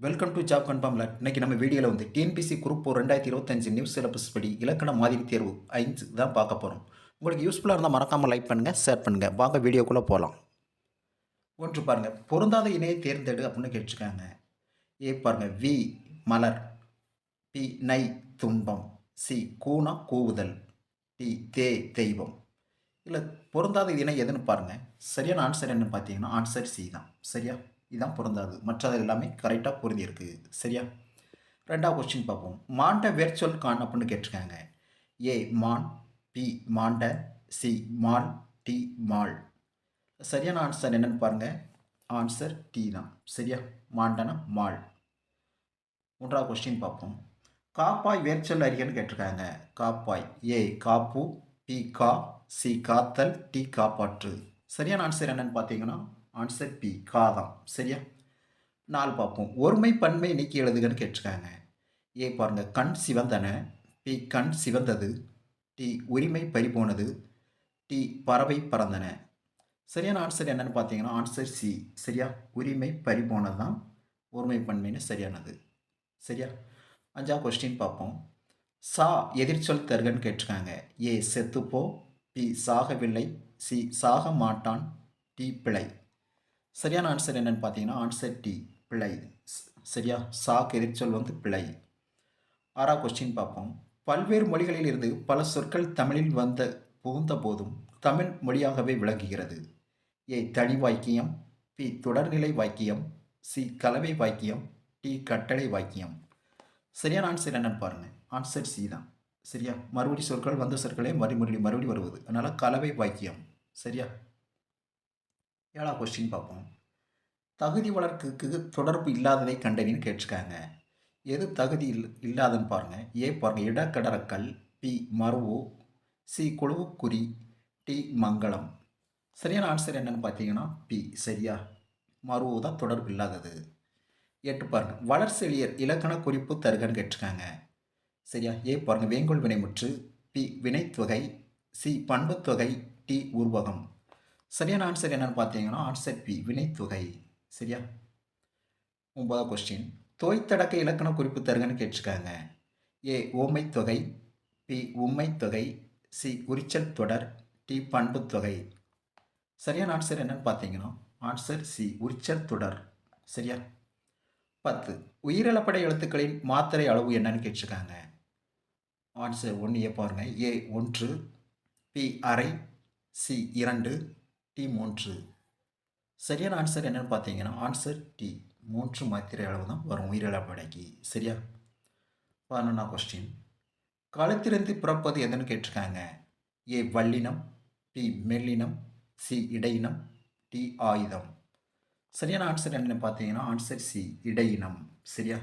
Welcome to job கன்ஃபார்ம்ல இன்றைக்கி நம்ம வீடியோவில் வந்து டிஎன்பிசி குரூப் ரெண்டாயிரத்தி இருபத்தஞ்சு நியூஸ் சிலபஸ் படி இலக்கண மாதிரி தேர்வு ஐந்து தான் பார்க்க போகிறோம் உங்களுக்கு யூஸ்ஃபுல்லாக இருந்தால் மறக்காமல் லைக் பண்ணுங்கள் ஷேர் பண்ணுங்கள் வாங்க வீடியோக்குள்ளே போகலாம் ஒன்று பாருங்கள் பொருந்தாத இணையை தேர்ந்தெடு அப்படின்னு கேட்டிருக்காங்க. ஏ பாருங்கள் வி மலர். பி நை துன்பம். சி கூனா கூவுதல். டி தே தெய்வம். இல்லை பொருந்தாத இணை எதுன்னு பாருங்கள் சரியான ஆன்சர் என்னன்னு பார்த்தீங்கன்னா ஆன்சர் சி தான். சரியா? இதுதான் பொருந்தாது. மற்றது எல்லாமே கரெக்டாக பொருந்திருக்கு சரியா? ரெண்டாவது கொஸ்டின் பார்ப்போம். மாண்ட வேர்ச்சொல் கான் அப்படின்னு கேட்டிருக்காங்க. ஏ மான் பி மாண்ட சி மால் டி மால். சரியான ஆன்சர் என்னன்னு பாருங்கள் ஆன்சர் டி தான். சரியா? மாண்டனா மால். மூன்றாவது கொஸ்டின் பார்ப்போம். காப்பாய் வேர்ச்சொல் அறிகன்னு கேட்டிருக்காங்க. காப்பாய். ஏ காப்பு பி கா சி காத்தல் டி காப்பாற்று. சரியான ஆன்சர் என்னென்னு பார்த்தீங்கன்னா ஆன்சர் பி கா தான். சரியா? நாலு பார்ப்போம். ஒருமை பன்மை நீக்கி எழுதுகன்னு கேட்டிருக்காங்க. ஏ பாருங்கள் கண் சிவந்தன பி கண் சிவந்தது டி உரிமை பறிபோனது டி பறவை பறந்தன. சரியான ஆன்சர் என்னென்னு பார்த்தீங்கன்னா ஆன்சர் சி சரியா? உரிமை பறிபோனது தான் ஒருமை பன்மைன்னு சரியானது. சரியா? அஞ்சாவது கொஸ்டின் பார்ப்போம். சா எதிர்ச்சொல் தருகன்னு கேட்டிருக்காங்க. ஏ செத்துப்போ பி சாகவில்லை சி சாக மாட்டான் டி பிழை. சரியான ஆன்சர் என்னென்னு பார்த்தீங்கன்னா ஆன்சர் டி பிழை. சரியா? சாக்கு எதிர்ச்சொல் வந்து பிழை. ஆறாவது கொஸ்டின் பார்ப்போம். பல்வேறு மொழிகளில் இருந்து பல சொற்கள் தமிழில் வந்த புகுந்த போதும் தமிழ் மொழியாகவே விளங்குகிறது. ஏ தனி வாக்கியம் பி தொடர்நிலை வாக்கியம் சி கலவை வாக்கியம் டி கட்டளை வாக்கியம். சரியான ஆன்சர் என்னென்னு பாருங்கள் ஆன்சர் சி தான். சரியா? மறுபடி சொற்கள் வந்த சொற்களே மறுபடி மறுபடி வருவது. அதனால் கலவை வாக்கியம். சரியா? ஏழாவது கொஸ்டின் பார்ப்போம். தகுதி வளர்க்குக்கு தொடர்பு இல்லாததை கண்டறின்னு கேட்டிருக்காங்க. எது தகுதி இல் இல்லாதன்னு பாருங்கள் ஏ பாருங்கள் இடக்கடறக்கல் பி மருவு சி குழுவுக்குறி டி மங்களம். சரியான ஆன்சர் என்னன்னு பார்த்தீங்கன்னா பி. சரியா? மருவு தான் தொடர்பு இல்லாதது. எட்டு பாருங்க. வளர்செழியர் இலக்கண குறிப்பு தருகன்னு கேட்டிருக்காங்க. சரியா? ஏ பாருங்கள் வேங்கோல் வினைமுற்று பி. வினைத்தொகை சி. பண்புத்தொகை டி. உருவகம். சரியான ஆன்சர் என்னன்னு பார்த்தீங்கன்னா ஆன்சர் பி வினைத்தொகை. சரியா? ஒன்பதாவது கொஸ்டின் தோய்த்தடக்க இலக்கண குறிப்பு தருங்கன்னு கேட்டிருக்காங்க. ஏ ஓமை தொகை பி உம்மை தொகை சி உரிச்சல் தொடர். டி பண்புத்தொகை. சரியான ஆன்சர் என்னன்னு பார்த்தீங்கன்னா ஆன்சர் சி உரிச்சல் தொடர். சரியா? பத்து உயிரிழப்படை எழுத்துக்களின் மாத்திரை அளவு என்னன்னு கேட்டிருக்காங்க. ஆன்சர் ஒன்று பாருங்கள் பாருங்க. ஏ ஒன்று. பி அரை. சி இரண்டு. டி மூன்று. சரியான ஆன்சர் என்னென்னு பார்த்தீங்கன்னா ஆன்சர் டி மூன்று மாத்திரை அளவு தான் வரும் உயிரிழப்படைக்கு சரியா? பதினொன்னா கொஸ்டின் களத்திலிருந்து பிறப்பது எதுன்னு கேட்டிருக்காங்க. ஏ வல்லினம் பி மெல்லினம் சி இடையினம் டி ஆயுதம். சரியான ஆன்சர் என்னென்னு பார்த்தீங்கன்னா ஆன்சர் சி இடையினம். சரியா?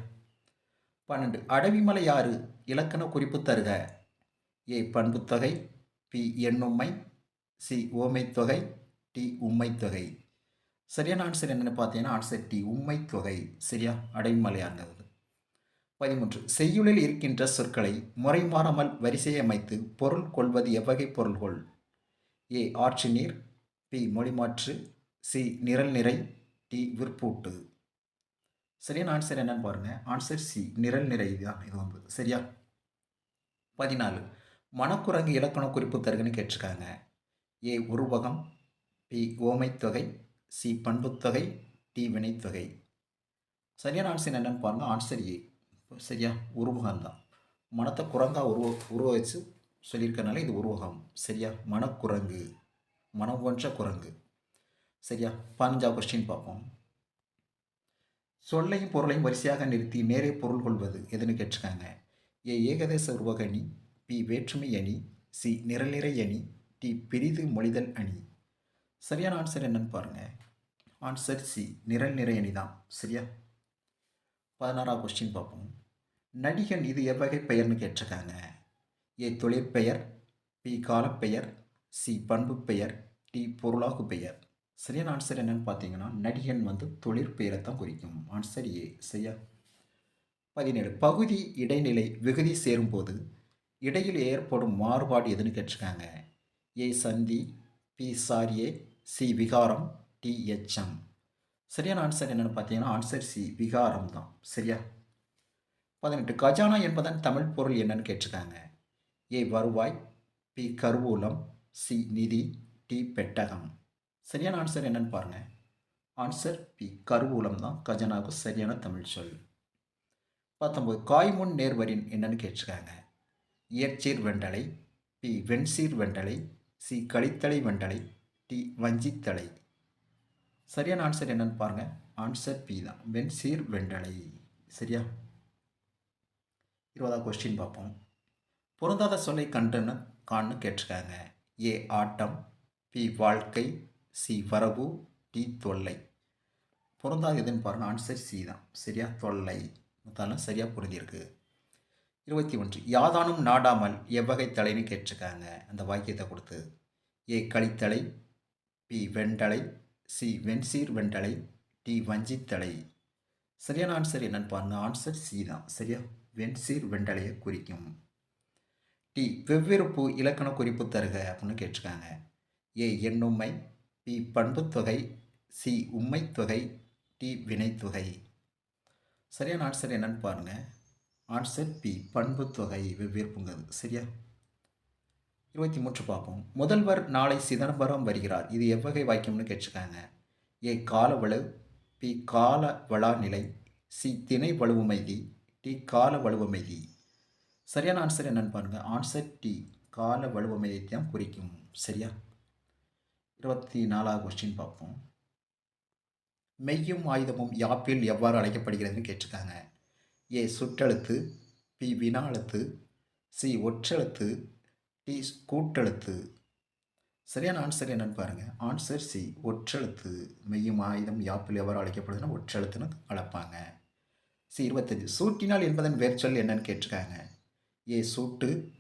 பன்னெண்டு. அடவிமலை யாரு? இலக்கண குறிப்பு தருக. ஏ பண்புத்தொகை பி எண்ணுமை சி ஓமைத்தொகை டி உம்மைத்தொகை. சரியான ஆன்சர் என்னன்னு பார்த்தீங்கன்னா ஆன்சர் டி தொகை சரியா? அடைமலையாங்கிறது பதிமூன்று. செய்யுளில் இருக்கின்ற சொற்களை முறை மாறாமல் வரிசையை அமைத்து பொருள் கொள்வது எவ்வகை பொருள்கொள்? ஏ ஆற்று நீர் பி மொழிமாற்று சி நிரல் நிறை டி விற்பூட்டு. சரியான ஆன்சர் என்னன்னு பாருங்க. ஆன்சர் சி நிரல் நிறை தான் இது வந்து. சரியா? பதினாலு. மணக்குரங்கு இலக்கண குறிப்பு தருகன்னு கேட்டிருக்காங்க. ஏ உருவகம் பி ஓமைத்தொகை சி பண்புத்தொகை டி வினைத்தொகை சரியான ஆன்சர் என்னன்னு பாருங்கள் ஆன்சர் ஏ சரியா? உருவகம் தான். மனத்தை குரங்காக உருவ உருவ வச்சு சொல்லியிருக்கனால இது உருவகம். சரியா? மனக்குரங்கு. மனம் ஒன்ற குரங்கு. சரியா? பதினஞ்சாவது கொஸ்டின் பார்ப்போம். சொல்லையும் பொருளையும் வரிசையாக நிறுத்தி நேரே பொருள் கொள்வது எதுன்னு கேட்டிருக்காங்க. ஏ ஏகதேச உருவக அணி பி வேற்றுமை அணி சி நிரல்நிறை அணி டி பிரிது மொழிதல் அணி. சரியான ஆன்சர் என்னன்னு பாருங்க. ஆன்சர் சி நிரல் நிறையணி தான் சரியா? பதினாறாவது கொஸ்டின் பார்ப்போம். நடிகன் இது எவ்வகை பெயர்னு கேட்டிருக்காங்க. ஏ தொழிற்பெயர் பி காலப்பெயர் சி பண்பு பெயர் டி பொருளாகு பெயர் சரியான ஆன்சர் என்னன்னு பார்த்தீங்கன்னா நடிகன் வந்து தொழிற்பெயரை தான் குறிக்கும். ஆன்சர் ஏ சரியா? பதினேழு பகுதி இடைநிலை விகுதி சேரும்போது இடையில் ஏற்படும் மாறுபாடு எதுன்னு கேட்டிருக்காங்க. ஏ சந்தி பி சாரியே சி விகாரம் டிஹெச்எம் சரியான ஆன்சர் என்னென்னு பார்த்தீங்கன்னா ஆன்சர் சி விகாரம் தான். சரியா? பதினெட்டு கஜானா என்பதன் தமிழ் பொருள் என்னன்னு கேட்டிருக்காங்க. ஏ வருவாய் பி கருவூலம் சி நிதி டி பெட்டகம். சரியான ஆன்சர் என்னன்னு பாருங்க. ஆன்சர் பி கருவூலம் தான். கஜனாவுக்கு சரியான தமிழ் சொல். பத்தொம்பது காய்முன் நேர்வரின் என்னன்னு கேட்டிருக்காங்க. இயற்சீர் வெண்டலை பி வெண்சீர் வெண்டலை சி கழித்தலை வெண்டலை டி வஞ்சித்தலை. சரியான ஆன்சர் என்னன்னு பாருங்க. ஆன்சர் பி தான். வெண்சீர் வெண்டலை. சரியா? இருபதாவது கொஸ்டின் பார்ப்போம். பொருந்தாத சொல்லை கண்டுன்னு கான்னு கேட்டிருக்காங்க. ஏ ஆட்டம். பி வாழ்க்கை. சி வரவு. டி தொல்லை. பொருந்தாத எதுன்னு பாருங்கள் ஆன்சர் சி தான். சரியா? தொல்லை. மொத்தம் சரியாக புரிஞ்சிருக்கு. இருபத்தி ஒன்று. யாதானும் நாடாமல் எவ்வகை தலைன்னு கேட்டிருக்காங்க. அந்த வாக்கியத்தை கொடுத்து. ஏ கழித்தலை. பி வெண்டலை சி வெண்சீர் வெண்டலை டி வஞ்சித்தலை. சரியான ஆன்சர் என்னன்னு பாருங்க. ஆன்சர் சி தான். சரியா? வெண்சீர் வெண்டலையை குறிக்கும். டி வெவ்வேறு பூ இலக்கண குறிப்பு தருக அப்படின்னு கேட்டிருக்காங்க. ஏ எண்ணும்மை பி பண்புத்தொகை சி உம்மைத்தொகை டி வினைத்தொகை. சரியான ஆன்சர் என்னன்னு பாருங்கள் ஆன்சர் பி பண்புத்தொகை வெவ்வேறு பூங்கிறது சரியா? இருபத்தி மூன்று பார்ப்போம். முதல்வர் நாளை சிதம்பரம் வருகிறார். இது எவ்வகை வாக்கியம்னு கேட்டிருக்காங்க. ஏ கால வலு பி கால வளாநிலை சி திணை வலுவுமைதி டி கால வலுவமைதி. சரியான ஆன்சர் என்னன்னு பாருங்க. ஆன்சர் டி கால வலுவமைதியை தான் குறிக்கும். சரியா? இருபத்தி நாலாவது கொஸ்டின் பார்ப்போம். மெய்யும் ஆயுதமும் யாப்பில் எவ்வாறு அழைக்கப்படுகிறதுன்னு கேட்டிருக்காங்க. ஏ சுற்றெழுத்து பி வினாழுத்து சி ஒற்றெழுத்து டி கூட்டெழுத்து. சரியான ஆன்சர் என்னன்னு பாருங்கள் ஆன்சர் சி ஒற்றெழுத்து. மெய்யும் ஆயுதம் யாப்பில் எவ்வாறு அழைக்கப்படுதுன்னா ஒற்றெழுத்துன்னு அழைப்பாங்க சி இருபத்தஞ்சு. சூட்டினால் என்பதன் வேர்ச்சொல் என்னன்னு கேட்டிருக்காங்க. ஏ சூட்டு.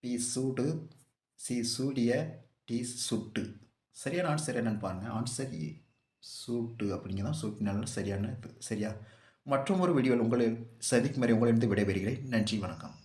பி சூடு. சி சூடிய. டி சுட்டு. சரியான ஆன்சர் என்னன்னு பாருங்கள் ஆன்சர் ஏ சூட்டு அப்படிங்கிறதான் சூட்டினால் சரியான இது. சரியா? மற்றும் ஒரு வீடியோவில் உங்களை சதிக்கு மாதிரி உங்களிடம் விடைபெறுகிறேன். நன்றி வணக்கம்.